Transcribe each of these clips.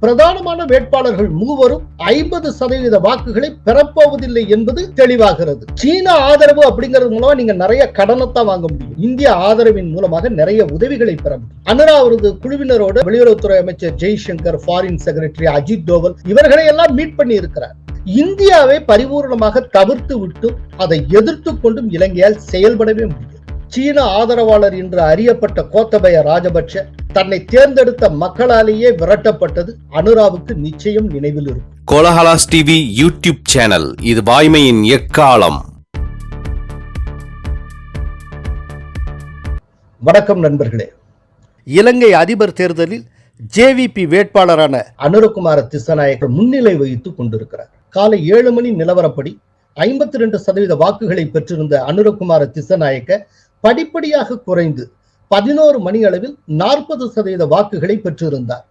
பிரதானமான வேட்பாளர்கள் மூவரும் ஐம்பது சதவீத வாக்குகளை பெறப்போவதில்லை என்பது தெளிவாகிறது. சீன ஆதரவு அப்படிங்கிறது மூலமா நீங்க நிறைய கடனத்தான் வாங்க முடியும். இந்திய ஆதரவின் மூலமாக நிறைய உதவிகளை பெற முடியும். அனுரா அவரது குழுவினரோட வெளியுறவுத்துறை அமைச்சர் ஜெய்சங்கர் ஃபாரின் செக்ரட்டரி அஜித் தோவல் இவர்களை எல்லாம் மீட் பண்ணி இருக்கிறார் இந்தியாவை பரிபூர்ணமாக தவிர்த்து விட்டு அதை எதிர்த்து கொண்டும் இலங்கையால் செயல்படவே முடியும் சீன ஆதரவாளர் என்று அறியப்பட்ட கோத்தபய ராஜபக்ஷ தன்னை தேர்ந்தெடுத்த மக்களாலேயே விரட்டப்பட்டது அனுராவுக்கு நிச்சயம் நினைவில் இருக்கும். கோலஹலாஸ் டிவி யூடியூப் சேனல் இது வாய்மையின் எக்காலம். வணக்கம் நண்பர்களே. இலங்கை அதிபர் தேர்தலில் ஜேவிபி வேட்பாளரான அனுரகுமார திசநாயக்கர் முன்னிலை வகித்துக் கொண்டிருக்கிறார். காலை ஏழு மணி நிலவரப்படி ஐம்பத்தி ரெண்டு சதவீத வாக்குகளை பெற்றிருந்த அனுரகுமார திசநாயக்க படிப்படியாக குறைந்து பதினோரு மணி அளவில் நாற்பது சதவீத வாக்குகளை பெற்றிருந்தார்.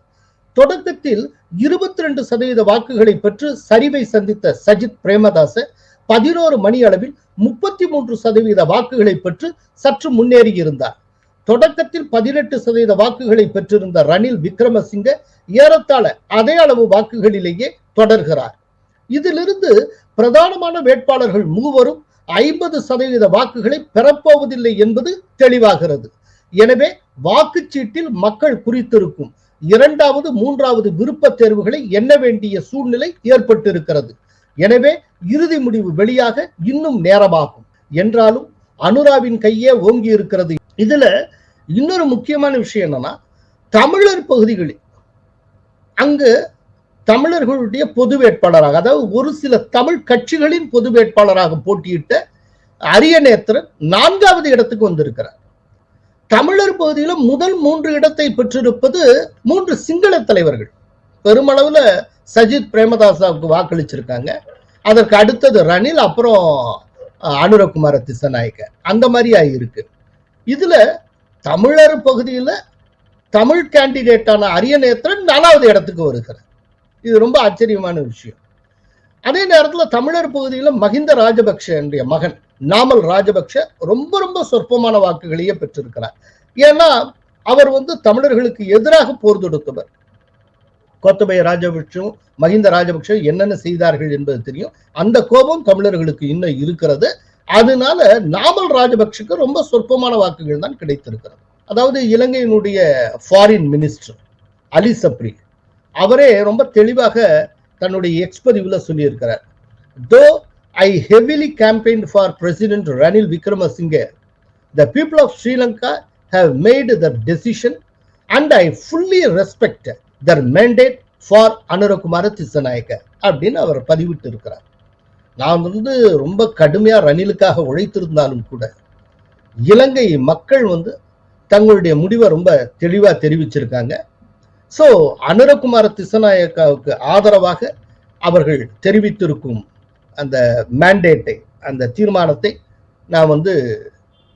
தொடக்கத்தில் இருபத்தி ரெண்டு சதவீத வாக்குகளை பெற்று சரிவை சந்தித்த சஜித் பிரேமதாச பதினோரு மணி அளவில் முப்பத்தி மூன்று சதவீத வாக்குகளை பெற்று சற்று முன்னேறி இருந்தார். தொடக்கத்தில் பதினெட்டு சதவீத வாக்குகளை பெற்றிருந்த ரணில் விக்ரமசிங்க ஏறத்தாழ அதே அளவு வாக்குகளிலேயே தொடர்கிறார். இதிலிருந்து பிரதானமான வேட்பாளர்கள் மூவரும் ஐம்பது சதவீத வாக்குகளை பெறப்போவதில்லை என்பது தெளிவாகிறது. எனவே வாக்குச்சீட்டில் மக்கள் குறித்திருக்கும் இரண்டாவது மூன்றாவது விருப்ப தேர்வுகளை எண்ண வேண்டிய சூழ்நிலை ஏற்பட்டிருக்கிறது. எனவே இறுதி முடிவு வெளியாக இன்னும் நேரமாகும். என்றாலும் அனுராவின் கையே ஓங்கி இருக்கிறது. இதுல இன்னொரு முக்கியமான விஷயம் என்னன்னா தமிழர் பகுதிகளில் அங்கு தமிழர்களுடைய பொது வேட்பாளராக அதாவது ஒரு சில தமிழ் கட்சிகளின் பொது வேட்பாளராக போட்டியிட்ட அரியநேத்திரன் நான்காவது இடத்துக்கு வந்திருக்கிறார். தமிழர் பகுதியில முதல் மூன்று இடத்தை பெற்றிருப்பது மூன்று சிங்கள தலைவர்கள். பெருமளவில் சஜித் பிரேமதாசாவுக்கு வாக்களிச்சிருக்காங்க. அதற்கு அடுத்தது ரணில் அப்புறம் அனுரகுமார திசநாயக்க அந்த மாதிரியா இருக்கு. இதுல தமிழர் பகுதியில தமிழ் கேண்டிடேட்டான அரியநேத்திரன் நாலாவது இடத்துக்கு வருகிறார். இது ரொம்ப ஆச்சரியமான விஷயம். அதே நேரத்தில் தமிழர் பகுதியில் மகிந்த ராஜபக்ஷ மகன் நாமல் ராஜபக்ஷ ரொம்ப ரொம்ப சொற்பமான வாக்குகளையே பெற்றிருக்கிறார். ஏன்னா அவர் வந்து தமிழர்களுக்கு எதிராக போர் தொடுத்தவர். கோத்தபய ராஜபக்ஷம் மகிந்த ராஜபக்ஷம் என்னென்ன செய்தார்கள் என்பது தெரியும். அந்த கோபம் தமிழர்களுக்கு இன்னும் இருக்கிறது. அதனால நாமல் ராஜபக்ஷக்கு ரொம்ப சொற்பமான வாக்குகள் தான் கிடைத்திருக்கிறது. அதாவது இலங்கையினுடைய ஃபாரின் மினிஸ்டர் அலி சப்ரி அவரே ரொம்ப தெளிவாக தன்னுடைய எக்ஸ்பதிவில் சொல்லியிருக்கிறார். Though I heavily campaign for president Ranil Wickremesinghe the people of Sri Lanka have made the decision and I fully respect their mandate for Anura Kumara Dissanayake அப்படின்னு அவர் பதிவிட்டு இருக்கிறார் நான் வந்து ரொம்ப கடுமையாக ரணிலுக்காக உழைத்திருந்தாலும் கூட இலங்கை மக்கள் வந்து தங்களுடைய முடிவை ரொம்ப தெளிவாக தெரிவிச்சிருக்காங்க. ஸோ அனுரகுமார திசநாயக்காவுக்கு ஆதரவாக அவர்கள் தெரிவித்திருக்கும் அந்த மேண்டேட்டை அந்த தீர்மானத்தை நான் வந்து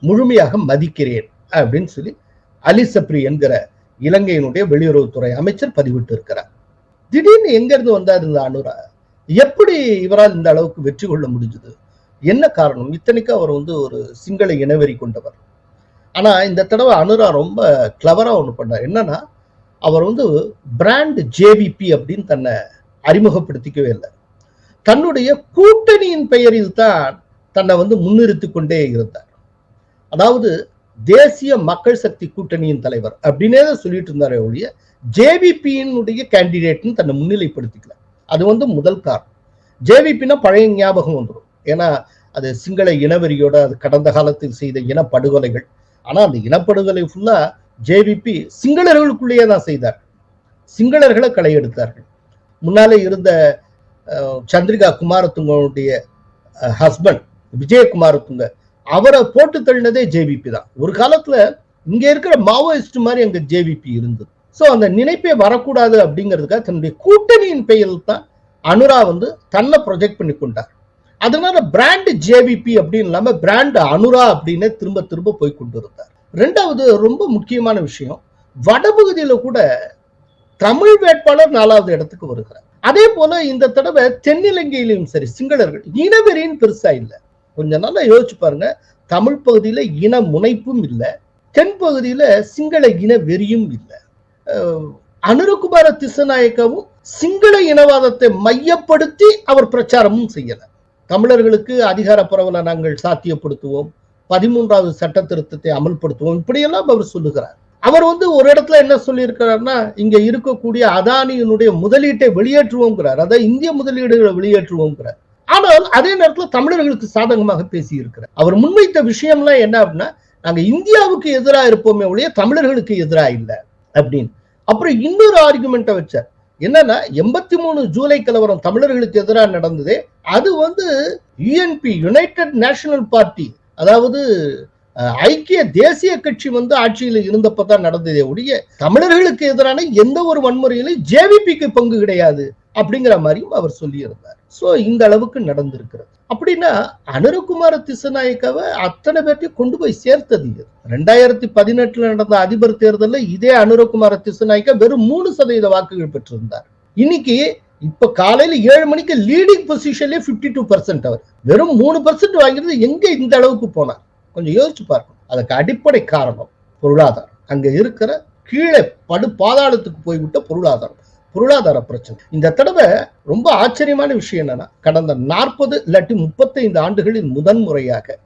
முழுமையாக மதிக்கிறேன் அப்படின்னு சொல்லி அலி சப்ரி என்கிற இலங்கையினுடைய வெளியுறவுத்துறை அமைச்சர் பதிவிட்டு இருக்கிறார் திடீர்னு எங்க இருந்து வந்தார் இந்த அனுரா? எப்படி இவரால் இந்த அளவுக்கு வெற்றி கொள்ள முடிஞ்சது? என்ன காரணம்? இத்தனைக்கு அவர் வந்து ஒரு சிங்கள இனவெறி கொண்டவர். ஆனா இந்த தடவை அனுரா ரொம்ப கிளவரா ஒன்று பண்ணார். என்னன்னா அவர் வந்து பிராண்ட் ஜேவிபி அப்படின்னு தன்னை அறிமுகப்படுத்திக்கவே இல்லை. தன்னுடைய கூட்டணியின் பெயரில் தான் தன்னை வந்து முன்னிறுத்தி கொண்டே இருந்தார். அதாவது தேசிய மக்கள் சக்தி கூட்டணியின் தலைவர் அப்படின்னே தான் சொல்லிட்டு இருந்தாரே ஒழிய ஜேவிபியினுடைய கேண்டிடேட்னு தன்னை முன்னிலைப்படுத்திக்கல. அது வந்து முதல் காரணம். ஜேவிபின்னா பழைய ஞாபகம் வந்துடும் ஏன்னா அது சிங்கள இனவெறியோட அது கடந்த காலத்தில் செய்த இனப்படுகொலைகள். ஆனா அந்த இனப்படுகொலை ஃபுல்லா ஜேவிபி சிங்களர்களுக்குள்ளேயே தான் செய்தார். சிங்களர்களை களை எடுத்தார்கள். முன்னாலே இருந்த சந்திரிகா குமாரத்துங்கனுடைய ஹஸ்பண்ட் விஜயகுமாரத்துங்க அவரை போட்டு தள்ளினதே ஜேவிபி தான். ஒரு காலத்துல இங்க இருக்கிற மாவோயிஸ்ட் மாதிரி அங்க ஜேவிபி இருந்தது. ஸோ அந்த நினைப்பே வரக்கூடாது அப்படிங்கிறதுக்காக தன்னுடைய கூட்டணியின் பெயரில் தான் அனுரா வந்து தன்னை ப்ரொஜெக்ட் பண்ணி கொண்டார். அதனால பிராண்ட் ஜேவிபி அப்படின்னு இல்லாம பிராண்ட் அனுரா அப்படின்னு திரும்ப திரும்ப போய் கொண்டு இருந்தார் ரெண்டாவது ரொம்ப முக்கியமான விஷயம் வடபகுதியில கூட தமிழ் வேட்பாளர் நாலாவது இடத்துக்கு வருகிறார். அதே போல இந்த தடவை தென்னிலங்கையிலும் சரி சிங்களர்கள் இனவெறின்னு பெருசா இல்லை. கொஞ்சம் நல்லா யோசிச்சு பாருங்க தமிழ் பகுதியில இன முனைப்பும் இல்லை தென் பகுதியில சிங்கள இன வெறியும் இல்லை. அனுரகுமார திசநாயக்கவும் சிங்கள இனவாதத்தை மையப்படுத்தி அவர் பிரச்சாரமும் செய்யல. தமிழர்களுக்கு அதிகார பரவலை நாங்கள் சாத்தியப்படுத்துவோம். பதிமூன்றாவது சட்ட திருத்தத்தை அமல்படுத்துவோம். இப்படியெல்லாம் அவர் சொல்லுகிறார். அவர் வந்து ஒரு இடத்துல என்ன சொல்லியிருக்கிறார்னா இங்க இருக்கக்கூடிய அதானியினுடைய முதலீட்டை வெளியேற்றுவோங்கிறார். அதாவது இந்திய முதலீடுகளை வெளியேற்றுவோங்கிறார். ஆனால் அதே நேரத்தில் தமிழர்களுக்கு சாதகமாக பேசி இருக்கிறார் அவர் முன்வைத்த விஷயம்லாம் என்ன அப்படின்னா நாங்க இந்தியாவுக்கு எதிராக இருப்போமே ஒழிய தமிழர்களுக்கு எதிராக இல்லை அப்படின்னு. அப்புறம் இன்னொரு ஆர்குமெண்ட்டை வச்சார். என்னன்னா எண்பத்தி மூணு ஜூலை கலவரம் தமிழர்களுக்கு எதிராக நடந்ததே அது வந்து யுஎன்பி யுனைடெட் நேஷனல் பார்ட்டி அதாவது ஐக்கிய தேசிய கட்சி வந்து ஆட்சியில் இருந்தப்ப தான் நடந்ததே ஒழிய தமிழர்களுக்கு எதிரான எந்த ஒரு வன்முறையிலும் ஜேவிபிக்கு பங்கு கிடையாது அப்படிங்கிற மாதிரியும் அவர் சொல்லியிருந்தார். சோ இந்த அளவுக்கு நடந்திருக்கிறது. அப்படின்னா அனுரகுமார திசநாயக்காவை அத்தனை பேர்த்தையும் கொண்டு போய் சேர்த்தது இது. ரெண்டாயிரத்தி பதினெட்டுல நடந்த அதிபர் தேர்தலில் இதே அனுரகுமார திசநாயக்கா வெறும் மூணு சதவீத வாக்குகள் பெற்றிருந்தார். இன்னைக்கு இப்ப காலையில ஏழு மணிக்கு லீடிங் பொசிஷன்லயே பிப்டி டூ பர்சன்ட் அவர். வெறும் மூணு பர்சன்ட் வாங்கிறது எங்க இந்த அளவுக்கு போனார்? கொஞ்சம் யோசிச்சு பார்க்கணும். அதுக்கு அடிப்படை காரணம் பொருளாதாரம். அங்க இருக்கிற கீழே படு பாதாளத்துக்கு போய்விட்ட பொருளாதாரம். பொருளாதார பிரச்சனை. இந்த தடவை ரொம்ப ஆச்சரியமான விஷயம் என்னன்னா கடந்த நாற்பது இல்லாட்டி முப்பத்தைந்து ஆண்டுகளில் முதன்முறையாக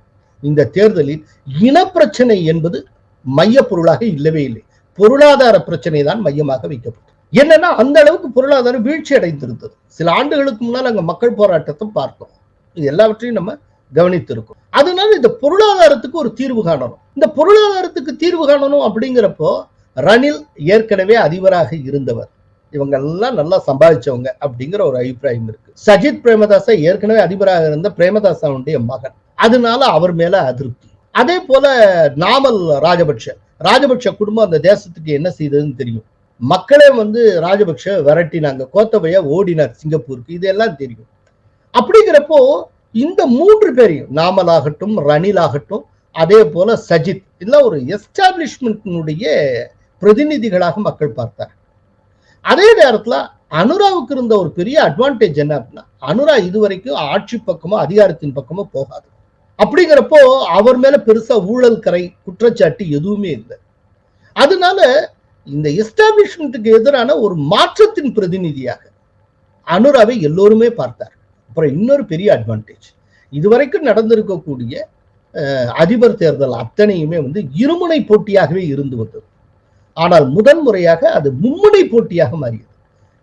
இந்த தேர்தலில் இனப்பிரச்சனை என்பது மைய பொருளாக இல்லவே இல்லை. பொருளாதார பிரச்சனை தான் மையமாக வைக்கப்பட்டது. என்னன்னா அந்த அளவுக்கு பொருளாதாரம் வீழ்ச்சி அடைந்திருந்தது. சில ஆண்டுகளுக்கு முன்னால் அங்கே மக்கள் போராட்டத்தை பார்த்தோம். இது எல்லாவற்றையும் நம்ம கவனித்திருக்கோம். அதனால இந்த பொருளாதாரத்துக்கு ஒரு தீர்வு காணணும். இந்த பொருளாதாரத்துக்கு தீர்வு காணணும் அப்படிங்கிறப்போ ரணில் ஏற்கனவே அதிபராக இருந்தவர். இவங்க எல்லாம் நல்லா சம்பாதிச்சவங்க அப்படிங்கிற ஒரு அபிப்பிராயம் இருக்கு. சஜித் பிரேமதாசா ஏற்கனவே அதிபராக இருந்த பிரேமதாசாவுடைய மகன். அதனால அவர் மேல அதிருப்தி. அதே போல நாமல் ராஜபக்ஷ. ராஜபக்ஷ குடும்பம் அந்த தேசத்துக்கு என்ன செய்ததுன்னு தெரியும். மக்களே வந்து ராஜபக்ஷ விரட்டினாங்க. கோத்தபையா ஓடினார் சிங்கப்பூருக்கு. இதெல்லாம் தெரியும். அப்படிங்கிறப்போ இந்த மூன்று பேரையும் நாமலாகட்டும் ரணிலாகட்டும் ரணில் ஆகட்டும் அதே போல சஜித் இதெல்லாம் ஒரு எஸ்டாப்ளிஷ்மெண்ட்னுடைய பிரதிநிதிகளாக மக்கள் பார்த்தார். அதே நேரத்துல அனுராவுக்கு இருந்த ஒரு பெரிய அட்வான்டேஜ் என்ன அப்படின்னா அனுரா இதுவரைக்கும் ஆட்சி பக்கமோ அதிகாரத்தின் பக்கமோ போகாது. அப்படிங்கிறப்போ அவர் மேல பெருசா ஊழல் கரை குற்றச்சாட்டு எதுவுமே இல்லை. அதனால இந்த எஸ்டாப்ளிஷ்மெண்ட்டுக்கு எதிரான ஒரு மாற்றத்தின் பிரதிநிதியாக அனுராவை எல்லோருமே பார்த்தார் அப்புறம் இன்னொரு பெரிய அட்வான்டேஜ் இதுவரைக்கும் நடந்திருக்கக்கூடிய அதிபர் தேர்தல் அத்தனையுமே வந்து இருமுனை போட்டியாகவே இருந்து வந்தது. ஆனால் முதன் முறையாக அது மும்முனை போட்டியாக மாறியது.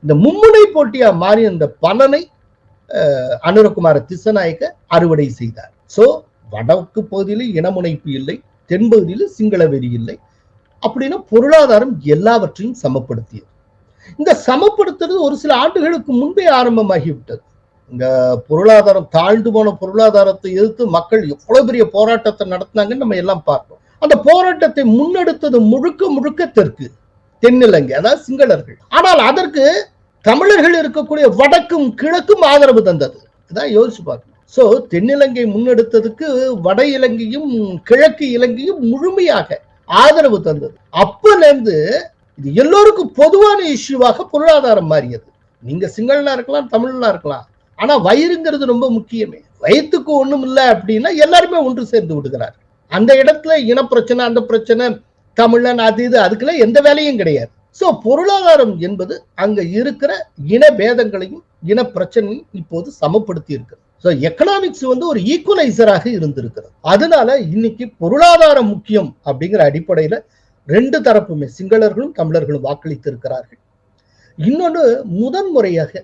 இந்த மும்முனை போட்டியாக மாறிய அந்த பலனை அஹ், அனுரகுமார திசநாயக்க அறுவடை செய்தார். சோ வடக்கு பகுதியிலும் இனமுனைப்பு இல்லை தென்பகுதியில் சிங்கள வெறி இல்லை. அப்படின்னா பொருளாதாரம் எல்லாவற்றையும் சமப்படுத்தியது. இந்த சமப்படுத்துறது ஒரு சில ஆண்டுகளுக்கு முன்பே ஆரம்பமாகிவிட்டது. இந்த பொருளாதாரம் தாழ்ந்து போன பொருளாதாரத்தை எதிர்த்து மக்கள் எவ்வளவு பெரிய போராட்டத்தை நடத்தினாங்கன்னு நம்ம எல்லாம் பார்த்தோம் அந்த போராட்டத்தை முன்னெடுத்தது முழுக்க முழுக்க தெற்கு தென்னிலங்கை அதாவது சிங்களர்கள். ஆனால் அதற்கு தமிழர்கள் இருக்கக்கூடிய வடக்கும் கிழக்கும் ஆதரவு தந்தது. இதான் யோசிச்சு பார்க்கணும். சோ தென்னிலங்கை முன்னெடுத்ததுக்கு வட இலங்கையும் கிழக்கு இலங்கையும் முழுமையாக ஆதரவு தந்தது. அப்பல இருந்து இது எல்லோருக்கும் பொதுவான இஷ்யூவாக பொருளாதாரம் மாறியது. நீங்க சிங்களனா இருக்கலாம் தமிழ்னா இருக்கலாம். ஆனா வயிறுங்கிறது ரொம்ப முக்கியமே. வயிற்றுக்கு ஒண்ணும் இல்லை அப்படின்னா எல்லாருமே ஒன்று சேர்ந்து விடுகிறார். அந்த இடத்துல இனப்பிரச்சனை அந்த பிரச்சனை தமிழன் அது இது அதுக்கெல்லாம் எந்த வேலையும் கிடையாது. ஸோ பொருளாதாரம் என்பது அங்க இருக்கிற இன பேதங்களையும் இன பிரச்சனையும் இப்போது சமப்படுத்தி இருக்கிறது. ஸோ எக்கனாமிக்ஸ் வந்து ஒரு ஈக்குவலைசராக இருந்திருக்கிறது. அதனால இன்னைக்கு பொருளாதாரம் முக்கியம் அப்படிங்கிற அடிப்படையில ரெண்டு தரப்புமே சிங்களர்களும் தமிழர்களும் வாக்களித்திருக்கிறார்கள். இன்னொன்று முதன்முறையாக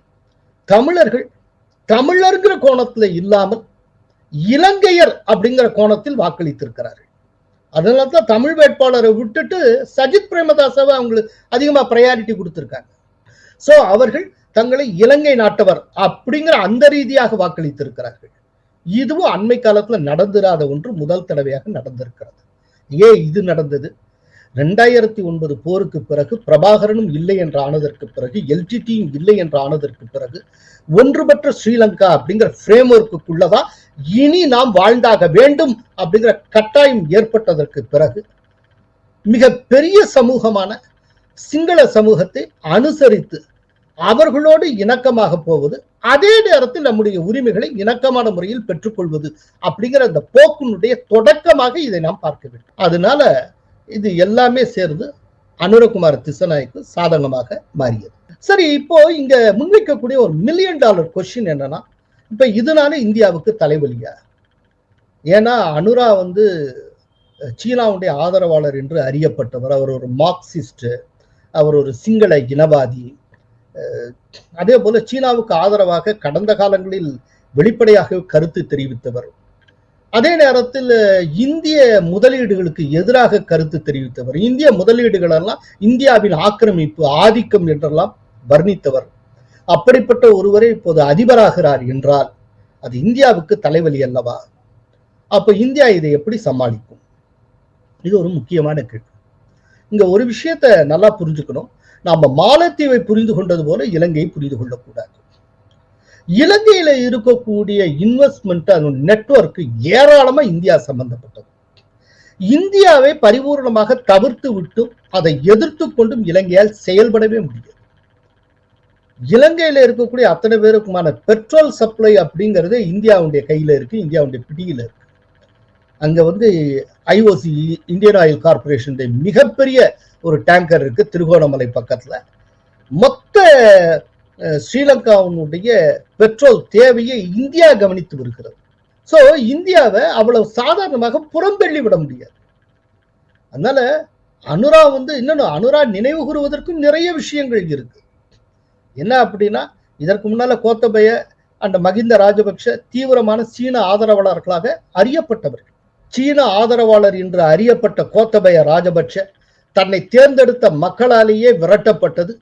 தமிழர்கள் தமிழர்கிற கோணத்துல இல்லாமல் இலங்கையர் அப்படிங்கிற கோணத்தில் வாக்களித்திருக்கிறார்கள். அதனால தான் தமிழ் வேட்பாளரை விட்டுட்டு சஜித் பிரேமதாசாவை அவங்களுக்கு அதிகமா ப்ரையாரிட்டி கொடுத்திருக்காங்க. சோ அவர்கள் தங்களை இலங்கை நாட்டவர் அப்படிங்கிற அந்த ரீதியாக வாக்களித்திருக்கிறார்கள். இதுவும் அண்மை காலத்துல நடந்திராத ஒன்று முதல் தடவையாக நடந்திருக்கிறது. ஏன் இது நடந்தது? ரெண்டாயிரத்தி ஒன்பது போருக்கு பிறகு பிரபாகரனும் இல்லை என்று ஆனதற்கு பிறகு எல்டிடியும் இல்லை என்று ஆனதற்கு பிறகு ஒன்றுபட்ட ஸ்ரீலங்கா அப்படிங்கிற ஃப்ரேம் ஒர்க்குள்ளதான் இனி நாம் வாழ்ந்தாக வேண்டும் அப்படிங்கிற கட்டாயம் ஏற்பட்டதற்கு பிறகு மிக பெரிய சமூகமான சிங்கள சமூகத்தை அனுசரித்து அவர்களோடு இணக்கமாக போவது அதே நேரத்தில் நம்முடைய உரிமைகளை இணக்கமான முறையில் பெற்றுக்கொள்வது அப்படிங்கிற அந்த போக்கினுடைய தொடக்கமாக இதை நாம் பார்க்க வேண்டும். அதனால இது எல்லாமே சேர்ந்து அனுரகுமார் திசநாய்க்கு சாதகமாக மாறியது. சரி இப்போ இங்க முன்வைக்கக்கூடிய ஒரு மில்லியன் டாலர் கொஸ்டின் என்னன்னா இப்ப இதனால இந்தியாவுக்கு தலைவலியா? ஏன்னா அனுரா வந்து சீனாவுடைய ஆதரவாளர் என்று அறியப்பட்டவர். அவர் ஒரு மார்க்சிஸ்ட் அவர் ஒரு சிங்கள இனவாதி. அதே போல சீனாவுக்கு ஆதரவாக கடந்த காலங்களில் வெளிப்படையாக கருத்து தெரிவித்தவர். அதே நேரத்தில் இந்திய முதலீடுகளுக்கு எதிராக கருத்து தெரிவித்தவர். இந்திய முதலீடுகள் எல்லாம் இந்தியாவின் ஆக்கிரமிப்பு ஆதிக்கம் என்றெல்லாம் வர்ணித்தவர். அப்படிப்பட்ட ஒருவரே இப்போது அதிபராகிறார் என்றால் அது இந்தியாவுக்கு தலைவலி அல்லவா? அப்ப இந்தியா இதை எப்படி சமாளிக்கும்? இது ஒரு முக்கியமான கேள்வி. இங்க ஒரு விஷயத்த நல்லா புரிஞ்சுக்கணும். நாம மாலத்தீவை புரிந்து கொண்டது போல இலங்கையை புரிந்து கொள்ளக்கூடாது. இலங்கையில இருக்கக்கூடிய இன்வெஸ்ட்மெண்ட் அதன் நெட்ஒர்க் ஏராளமா இந்தியா சம்பந்தப்பட்டது. இந்தியாவை பரிபூர்ணமாக தவிர்த்து விட்டும் அதை எதிர்த்து கொண்டும் இலங்கையால் செயல்படவே முடியாது. இலங்கையில இருக்கக்கூடிய அத்தனை பேருக்குமான பெட்ரோல் சப்ளை அப்படிங்கிறது இந்தியாவுடைய கையில இருக்கு இந்தியாவுடைய பிடியில இருக்கு. அங்க வந்து ஐஓசி இந்தியன் ஆயில் கார்பரேஷன் மிகப்பெரிய ஒரு டேங்கர் இருக்கு திருகோணமலை பக்கத்துல. மொத்த ஸ்ரீலங்காவினுடைய பெட்ரோல் தேவையை இந்தியா கவனித்து வருகிறது. ஸோ இந்தியாவை அவ்வளவு சாதாரணமாக புறம்பெள்ளி விட முடியாது. அதனால அனுரா வந்து இன்னொன்னு அனுரா நினைவு கூறுவதற்கும் நிறைய விஷயங்கள் இருக்கு. என்ன அப்படின்னா இதற்கு முன்னால கோத்தபய அந்த மகிந்த ராஜபக்ஷ தீவிரமான சீன ஆதரவாளர்களாக அறியப்பட்டவர்கள். சீன ஆதரவாளர் என்று அறியப்பட்ட கோத்தபய ராஜபக்ஷ தன்னை தேர்ந்தெடுத்த மக்களாலேயே விரட்டப்பட்டது.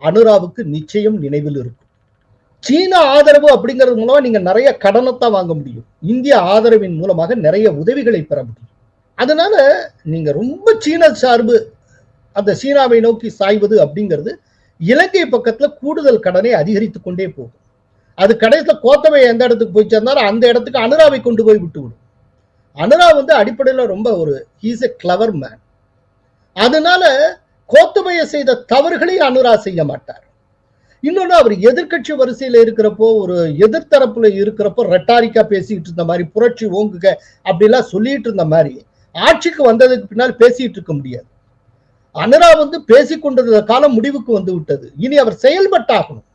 அனுராவுக்கு நிச்சயம் நினைவில் இருக்கும். சீன ஆதரவு அப்படிங்கிறது மூலமா நீங்க நிறைய கடனைத்தான் வாங்க முடியும். இந்திய ஆதரவின் மூலமாக நிறைய உதவிகளை பெற முடியும். அதனால நீங்க ரொம்ப சீன சார்பு அந்த சீனாவை நோக்கி சாய்வது அப்படிங்கிறது இலங்கை பக்கத்துல கூடுதல் கடனை அதிகரித்துக் கொண்டே போகும். அது கடைசியில் கோத்தபை எந்த இடத்துக்கு போய் சேர்ந்தாலும் அந்த இடத்துக்கு அனுராவை கொண்டு போய் விட்டு விடும். அனுரா வந்து அடிப்படையில ரொம்ப ஒரு ஹீஸ் எ கிளவர் மேன் அதனால கோத்தபய செய்த தவறுகளை அனுரா செய்ய மாட்டார். இன்னொன்னு அவர் எதிர்க்கட்சி வரிசையில இருக்கிறப்போ ஒரு எதிர்த்தரப்புல இருக்கிறப்போ ரெட்டாரிக்கா பேசிக்கிட்டு இருந்த மாதிரி புரட்சி ஓங்குக அப்படிலாம் சொல்லிட்டு இருந்த மாதிரி ஆட்சிக்கு வந்ததுக்கு பின்னால் பேசிட்டு இருக்க முடியாது. அனுரா வந்து பேசிக்கொண்டது காலம் முடிவுக்கு வந்து விட்டது. இனி அவர் செயல்பட்டாகணும்.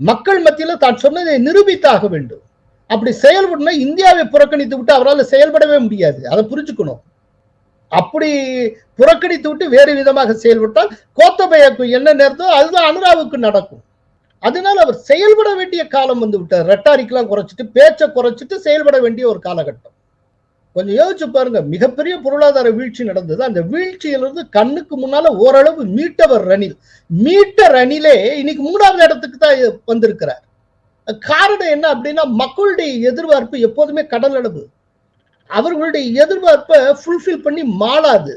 மக்கள் மத்தியில தான் சொன்னதை நிரூபித்தாக வேண்டும். அப்படி செயல்படனா இந்தியாவை புறக்கணித்து விட்டு அவரால் செயல்படவே முடியாது. அதை புரிஞ்சுக்கணும். அப்படி புறக்கணித்து விட்டு வேறு விதமாக செயல்பட்டால் கோத்தபயக்கு என்ன நேரத்தோ அதுதான் அனுராவுக்கு நடக்கும். அதனால அவர் செயல்பட வேண்டிய காலம் வந்து விட்டார். ரெட்டாரிக்கெல்லாம் குறைச்சிட்டு பேச்சை குறைச்சிட்டு செயல்பட வேண்டிய ஒரு காலகட்டம். கொஞ்சம் யோசிச்சு பாருங்க மிகப்பெரிய பொருளாதார வீழ்ச்சி நடந்தது. அந்த வீழ்ச்சியிலிருந்து கண்ணுக்கு முன்னால ஓரளவு மீட்டவர் ரணில். மீட்ட ரணிலே இன்னைக்கு மூணாவது இடத்துக்கு தான் வந்திருக்கிறார். காரணம் என்ன அப்படின்னா மக்களுடைய எதிர்பார்ப்பு எப்போதுமே கடல் அளவு. அவர்களுடைய எதிர்பார்ப்பை ஃபுல்ஃபில் பண்ணி மாளாது.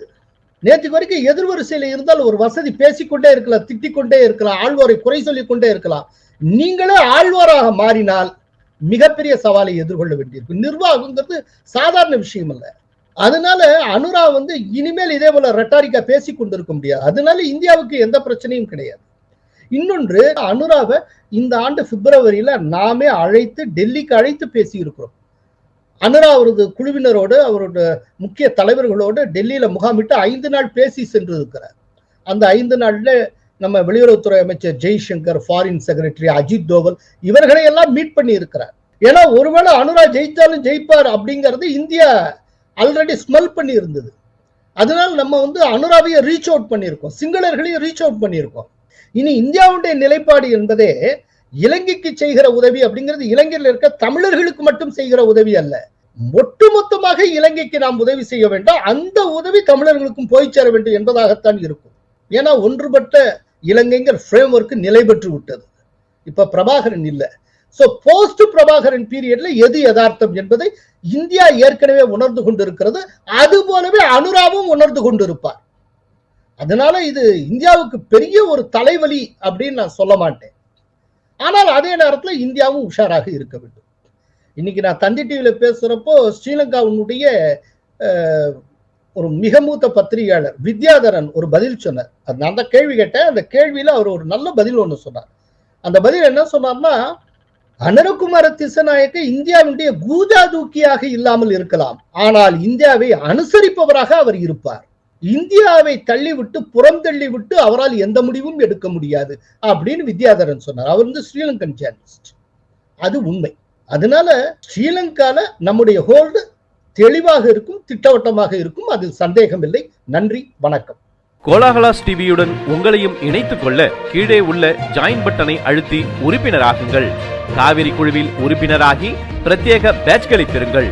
நேற்றுக்கு வரைக்கும் எதிர்வரிசையில இருந்தால் ஒரு வசதி பேசிக்கொண்டே இருக்கலாம் திட்டிக்கொண்டே இருக்கலாம் ஆழ்வாரை குறை சொல்லிக்கொண்டே இருக்கலாம். நீங்களே ஆழ்வாராக மாறினால் மிகப்பெரிய சவாலை எதிர்கொள்ள வேண்டியிருக்கும். நிர்வாகங்கிறது சாதாரண விஷயம் அல்ல. அதனால அனுரா வந்து இனிமேல் இதே போல ரெட்டாரிக்கா பேசி கொண்டிருக்க முடியாது. அதனால இந்தியாவுக்கு எந்த பிரச்சனையும் கிடையாது. இன்னொன்று அனுராவை இந்த ஆண்டு பிப்ரவரியில நாமே அழைத்து டெல்லிக்கு அழைத்து பேசி இருக்கிறோம் அனுரா அவரது குழுவினரோடு அவரோட முக்கிய தலைவர்களோடு டெல்லியில முகாமிட்டு ஐந்து நாள் பேசி சென்று இருக்கிறார் அந்த ஐந்து நாள்ல நம்ம வெளியுறவுத்துறை அமைச்சர் ஜெய்சங்கர் ஃபாரின் செக்ரட்டரி அஜித் தோவல் இவர்களை எல்லாம் மீட் பண்ணி இருக்கிறார் ஏன்னா ஒருவேளை அனுரா ஜெயித்தாலும் ஜெயிப்பார் அப்படிங்கிறது இந்தியா ஆல்ரெடி ஸ்மெல் பண்ணி இருந்தது அதனால நம்ம வந்து அனுராவையை ரீச் அவுட் பண்ணியிருக்கோம். சிங்களர்களையும் ரீச் அவுட் பண்ணியிருக்கோம். இனி இந்தியாவுடைய நிலைப்பாடு என்பதே இலங்கைக்கு செய்கிற உதவி அப்படிங்கிறது இலங்கையில் இருக்க தமிழர்களுக்கு மட்டும் செய்கிற உதவி அல்ல. ஒட்டுமொத்தமாக இலங்கைக்கு நாம் உதவி செய்ய வேண்டும். அந்த உதவி தமிழர்களுக்கும் போய் சேர வேண்டும் என்பதாகத்தான் இருக்கும். ஏன்னா ஒன்றுபட்ட இலங்கைங்கிற ஃப்ரேம் ஒர்க்கு நிலை பெற்று விட்டது. இப்ப பிரபாகரன் இல்ல. சோ போஸ்ட் பிரபாகரன் பீரியட்ல எது யதார்த்தம் என்பதை இந்தியா ஏற்கனவே உணர்ந்து கொண்டிருக்கிறது. அது போலவே அனுராவும் உணர்ந்து கொண்டிருப்பார். அதனால இது இந்தியாவுக்கு பெரிய ஒரு தலைவலி அப்படின்னு நான் சொல்ல மாட்டேன். ஆனால் அதே நேரத்துல இந்தியாவும் உஷாராக இருக்க வேண்டும். இன்னைக்கு நான் தந்தி டிவியில பேசுறப்போ ஸ்ரீலங்காவுடைய ஒரு மிக மூத்த பத்திரிகையாளர் வித்யாதரன் ஒரு பதில் சொன்னார். அது நான் தான் கேள்வி கேட்டேன். அந்த கேள்வியில அவர் ஒரு நல்ல பதில் ஒன்று சொன்னார். அந்த பதில் என்ன சொன்னார்னா அனரகுமார திசநாயக்க இந்தியாவுடைய கூஜா தூக்கியாக இல்லாமல் இருக்கலாம். ஆனால் இந்தியாவை அனுசரிப்பவராக அவர் இருப்பார். இந்தியாவை தள்ளிவிட்டு புறம் தள்ளிவிட்டு அவரால் எந்த முடிவும் எடுக்க முடியாது அப்படின்னு வித்யாதரன் சொன்னார். அவர் வந்து ஸ்ரீலங்கன் ஜேர்னலிஸ்ட். அது உண்மை. அதனால ஸ்ரீலங்கால நம்முடைய ஹோல்டு தெளிவாக இருக்கும் திட்டவட்டமாக இருக்கும். அதில் சந்தேகம் இல்லை. நன்றி வணக்கம். கோலாகலாஸ் டிவியுடன் உங்களையும் இணைத்துக் கொள்ள கீழே உள்ள ஜாயின் பட்டனை அழுத்தி உறுப்பினராகுங்கள். காவிரி குழுவில் உறுப்பினராகி பிரத்யேக பேட்ச்களை பெறுங்கள்.